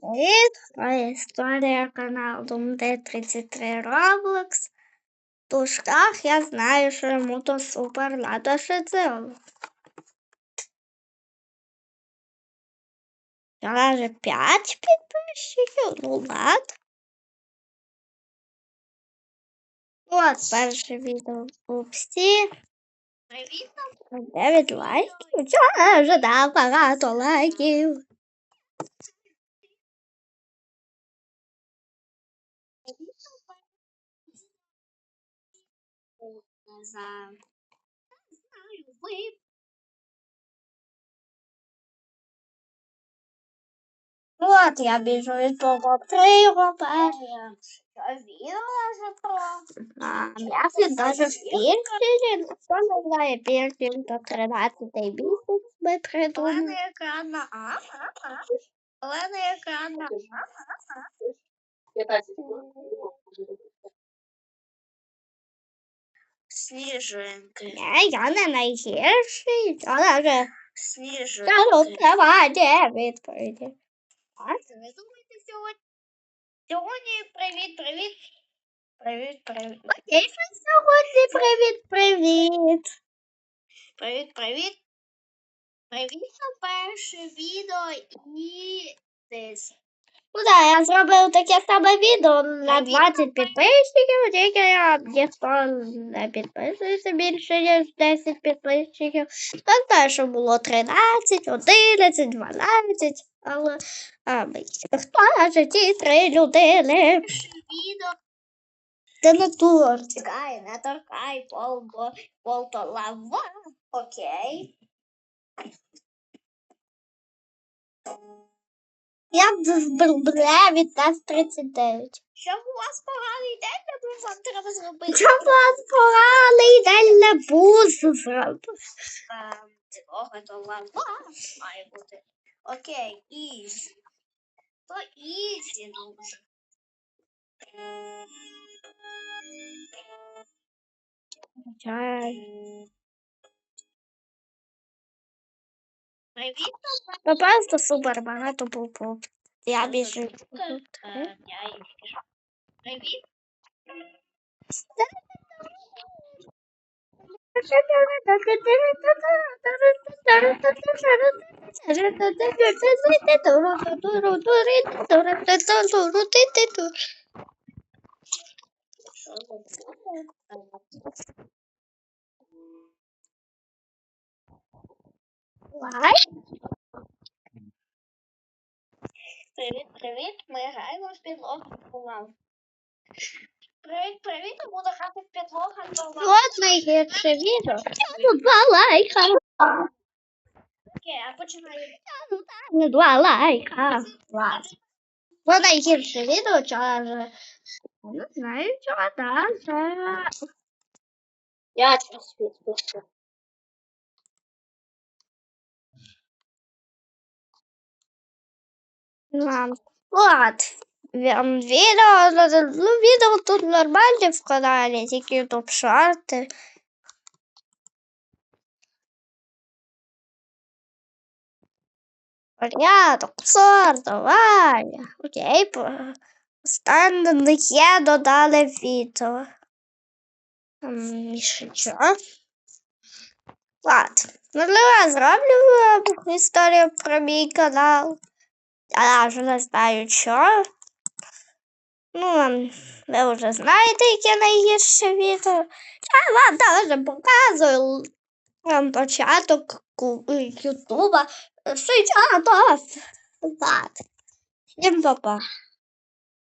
Привіт! Історія каналу Д33 Roblox. В дужках я знаю, що йому то супер надо ще це. Даже 5 підписчиків, ну ладно. От перше відео в Упсі. 9 лайків. Я вже дав багато лайків. За знаю, ви. От я біжу від того його першого. Відео вже про. А, я даже в Пірсі, хто не знає Пірсі, то 13 місяць ми придумали. Олена на А. Олена екран на Сніжинки. Не, я не найгірший, я даже Сніжинки. я розкриваю відповіді. Ви думаєте сьогодні? Сьогодні привіт, привіт. Привіт, привіт. Окей, що сьогодні привіт, привіт. Привіт, привіт. Привіт на перше відео і десь. Ну да, я зробив таке саме відео на 20 підписчиків, тільки я ніхто не підписується більше, ніж 10 підписчиків. Так знаю, що було 13, 11, 12, але а, хто ж ті три людини? Відео. Це не торт. Чекай, не торкай, пол, пол то лава. Окей. Я збербля від нас 39. Щоб у вас поганий день, вам треба зробити. Чому вас поганий день не буду зробити? Ем, Підлога то лава має бути. Окей, ізі. То ізі дуже. Чай. Попасть до Субармана, то был поп. Я бежу. Привіт. Ми граємо в підлогу лаву. Привіт, привіт. Я буду грати в підлогу лаву. Вот найгірше відео. Два лайка. Окей, я починаю. Два лайка. Ладно. Найгірше відео, чого Не знаю, чого даже. Я час підпишу. Вот. Ві- Відео, ну, відео тут нормальні в каналі, тільки YouTube шорти. Порядок, сорт, давай. Окей, останнє є додали відео. М, І ще що? Ладно. Можливо, я зроблю е, історію про мій канал. Я вже не знаю, що. Ну, ви вже знаєте, яке найгірше відео. Я вам даже показую вам початок Ютуба. Сейчас. Ладно. Всім па-па.